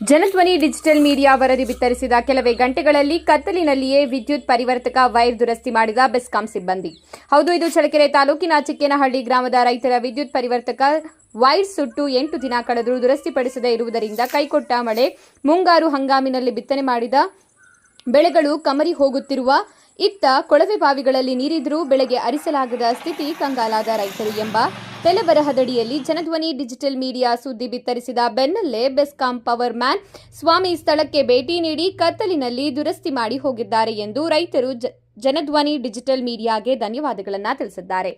Janadhwani digital media ವರದಿ ಬಿತ್ತರಿಸಿದ ಕೆಲವೇ ಗಂಟೆಗಳಲ್ಲಿ ಕತ್ತಲಿನಲ್ಲಿಯೇ ವಿದ್ಯುತ್ ಪರಿವರ್ತಕ ವೈರ್ ದುರಸ್ತಿ ಮಾಡಿದ ಬೆಸ್ಕಾಂ ಸಿಬ್ಬಂದಿ. ಹೌದು, ಇದು ಚಳಕೆರೆ ತಾಲೂಕಿನ ಚಿಕ್ಕೇನಹಳ್ಳಿ ಗ್ರಾಮದ ರೈತರ ವಿದ್ಯುತ್ ಪರಿವರ್ತಕ ವೈರ್ ಸುಟ್ಟು ಎಂಟು ದಿನ ಕಳೆದರೂ ದುರಸ್ತಿಪಡಿಸದೇ ಇರುವುದರಿಂದ ಕೈಕೊಟ್ಟ ಮಳೆ, ಮುಂಗಾರು ಹಂಗಾಮಿನಲ್ಲಿ ಬಿತ್ತನೆ ಮಾಡಿದ ಬೆಳೆಗಳು ಕಮರಿ ಹೋಗುತ್ತಿರುವ ಇತ್ತ ಕೊಳವೆ ಬಾವಿಗಳಲ್ಲಿ ನೀರಿದ್ರೂ ಬೆಳೆಗೆ ಅರಿಸಲಾಗದ ಸ್ಥಿತಿ ಕಂಗಾಲಾದ ರೈತರು ಎಂಬ ತಲೆಬರಹದಡಿಯಲ್ಲಿ ಜನಧ್ವನಿ, ಡಿಜಿಟಲ್ ಮೀಡಿಯಾ ಸುದ್ದಿ ಬಿತ್ತರಿಸಿದ ಬೆನ್ನಲ್ಲೇ ಬೆಸ್ಕಾಂ ಪವರ್ ಮ್ಯಾನ್ ಸ್ವಾಮಿ ಸ್ಥಳಕ್ಕೆ ಭೇಟಿ ನೀಡಿ ಕತ್ತಲಿನಲ್ಲಿ ದುರಸ್ತಿ ಮಾಡಿ ಹೋಗಿದ್ದಾರೆ ಎಂದು ರೈತರು ಜನಧ್ವನಿ, ಡಿಜಿಟಲ್ ಮೀಡಿಯಾಗೆ ಧನ್ಯವಾದಗಳನ್ನು ತಿಳಿಸಿದ್ದಾರೆ.